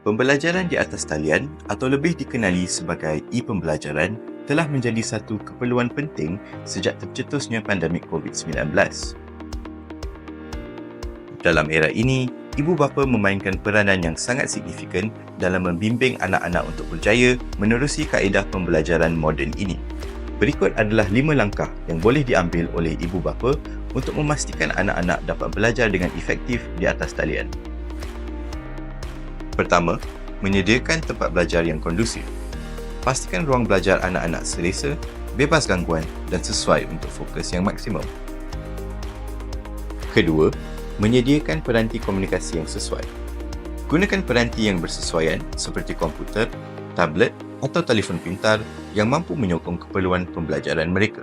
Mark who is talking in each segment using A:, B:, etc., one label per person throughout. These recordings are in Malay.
A: Pembelajaran di atas talian atau lebih dikenali sebagai e-pembelajaran telah menjadi satu keperluan penting sejak tercetusnya pandemik COVID-19. Dalam era ini, ibu bapa memainkan peranan yang sangat signifikan dalam membimbing anak-anak untuk berjaya menerusi kaedah pembelajaran moden ini. Berikut adalah lima langkah yang boleh diambil oleh ibu bapa untuk memastikan anak-anak dapat belajar dengan efektif di atas talian. Pertama, menyediakan tempat belajar yang kondusif. Pastikan ruang belajar anak-anak selesa, bebas gangguan dan sesuai untuk fokus yang maksimum. Kedua, menyediakan peranti komunikasi yang sesuai. Gunakan peranti yang bersesuaian seperti komputer, tablet atau telefon pintar yang mampu menyokong keperluan pembelajaran mereka.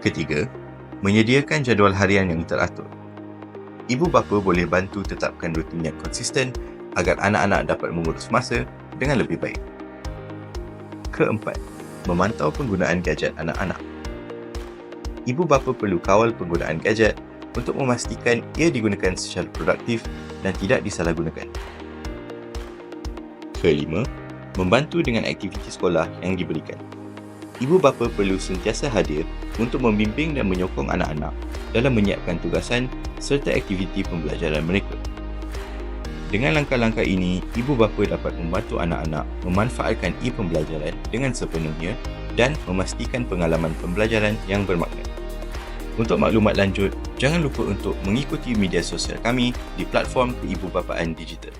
A: Ketiga, menyediakan jadual harian yang teratur. Ibu bapa boleh bantu tetapkan rutin yang konsisten agar anak-anak dapat mengurus masa dengan lebih baik. Keempat, memantau penggunaan gadget anak-anak. Ibu bapa perlu kawal penggunaan gadget untuk memastikan ia digunakan secara produktif dan tidak disalahgunakan. Kelima, membantu dengan aktiviti sekolah yang diberikan. Ibu bapa perlu sentiasa hadir untuk membimbing dan menyokong anak-anak dalam menyiapkan tugasan serta aktiviti pembelajaran mereka. Dengan langkah-langkah ini, ibu bapa dapat membantu anak-anak memanfaatkan e-pembelajaran dengan sepenuhnya dan memastikan pengalaman pembelajaran yang bermakna. Untuk maklumat lanjut, jangan lupa untuk mengikuti media sosial kami di platform keibubapaan digital.